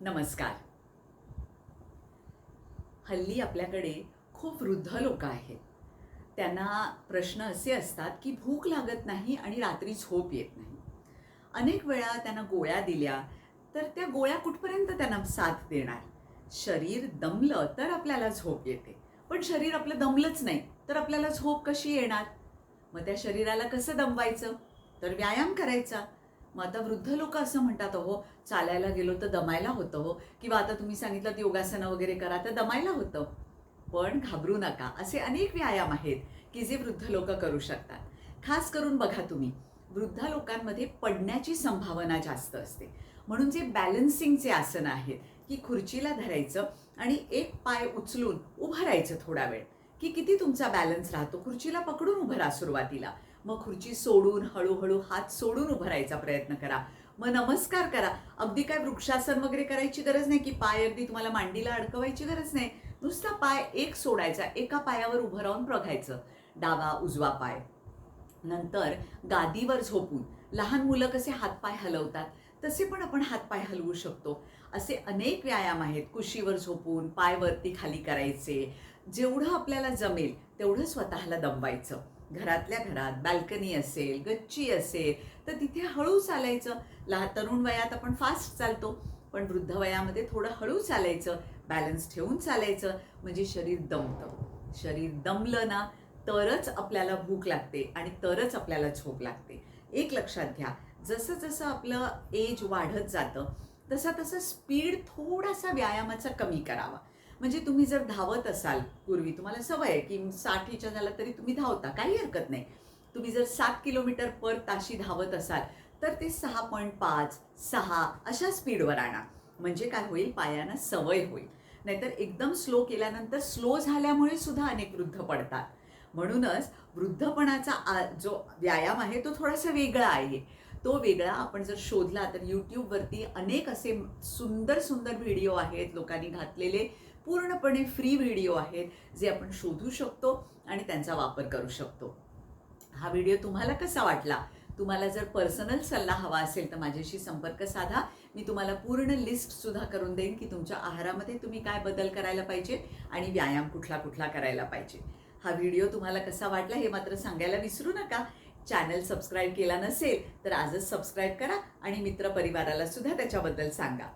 नमस्कार. हल्ली आपल्याकडे खूप वृद्ध लोक आहेत. त्यांना प्रश्न असे असतात की भूक लागत नाही आणि रात्री झोप येत नाही. अनेक वेळा त्यांना गोळ्या दिल्या तर त्या गोळ्या कुठपर्यंत त्यांना साथ देणार? शरीर दमलं तर आपल्याला झोप येते. पण शरीर आपलं दमलंच नाही तर आपल्याला झोप कशी येणार? मग त्या शरीराला कसं दमवायचं? तर व्यायाम करायचा. मग आता वृद्ध लोक असं म्हणतात हो चालायला गेलो तर दमायला होतं हो. किंवा आता तुम्ही सांगितलं योगासनं वगैरे करा तर दमायला होतं. पण घाबरू नका. असे अनेक व्यायाम आहेत की जे वृद्ध लोक करू शकतात. खास करून बघा तुम्ही वृद्ध लोकांमध्ये पडण्याची संभावना जास्त असते. म्हणून जे बॅलन्सिंगचे आसन आहेत की खुर्चीला धरायचं आणि एक पाय उचलून उभं राहायचं थोडा वेळ. की किती तुमचा बॅलन्स राहतो? खुर्चीला पकडून उभं राहा सुरुवातीला. मग खुर्ची सोडून हळूहळू हात सोडून उभं राहायचा प्रयत्न करा. मग नमस्कार करा. अगदी काय वृक्षासन वगैरे करायची गरज नाही की पाय अगदी तुम्हाला मांडीला अडकवायची गरज नाही. नुसता पाय एक सोडायचा एका पायावर उभं राहून बघायचं. डावा उजवा पाय. नंतर गादीवर झोपून. लहान मुलं कसे हातपाय हलवतात तसे पण आपण हातपाय हलवू शकतो. असे अनेक व्यायाम आहेत. कुशीवर झोपून पाय वरती खाली करायचे. जेवढं आपल्याला जमेल तेवढं स्वतःला दमवायचं. घरातल्या घरात बाल्कनी असेल गच्ची असेल तर तिथे हळू चालायचं. लहान तरुण वयात आपण फास्ट चालतो पण वृद्ध वयामध्ये थोडं हळू चालायचं बॅलन्स ठेवून चालायचं म्हणजे शरीर दमतं. शरीर दमलं ना तरच आपल्याला भूक लागते आणि तरच आपल्याला झोप लागते. एक लक्षात घ्या जसं जसं आपलं एज वाढत जातं तसा तसा स्पीड थोडासा व्यायामाचा कमी करावा. म्हणजे तुम्ही जर धावत असाल पूर्वी तुम्हाला सवय आहे की साठीच्या झाला तरी तुम्ही धावता काही हरकत नाही. तुम्ही जर सात किलोमीटर पर ताशी धावत असाल तर ते सहा पॉईंट पाच सहा अशा स्पीडवर आणा. म्हणजे काय होईल? पायांना सवय होईल. नाहीतर एकदम स्लो केल्यानंतर स्लो झाल्यामुळे सुद्धा अनेक वृद्ध पडतात. म्हणूनच वृद्धपणाचा आ- जो व्यायाम आहे तो थोडासा वेगळा आहे. तो वेगळा आपण जर शोधला तर यूट्यूबवरती अनेक असे सुंदर सुंदर व्हिडिओ आहेत. लोकांनी घातलेले पूर्णपणे फ्री व्हिडिओ आहेत जे आपण शोधू शकतो आणि त्यांचा वापर करू शकतो. हा व्हिडिओ तुम्हाला कसा वाटला? तुम्हाला जर पर्सनल सल्ला हवा असेल तर माझ्याशी संपर्क साधा. मी तुम्हाला पूर्ण लिस्ट सुद्धा करून देईन की तुमच्या आहारामध्ये तुम्ही काय बदल करायला पाहिजे आणि व्यायाम कुठला कुठला करायला पाहिजे. हा व्हिडिओ तुम्हाला कसा वाटला हे मात्र सांगायला विसरू नका. चॅनल सबस्क्राईब केला नसेल तर आजच सबस्क्राईब करा आणि मित्रपरिवाराला सुद्धा त्याच्याबद्दल सांगा.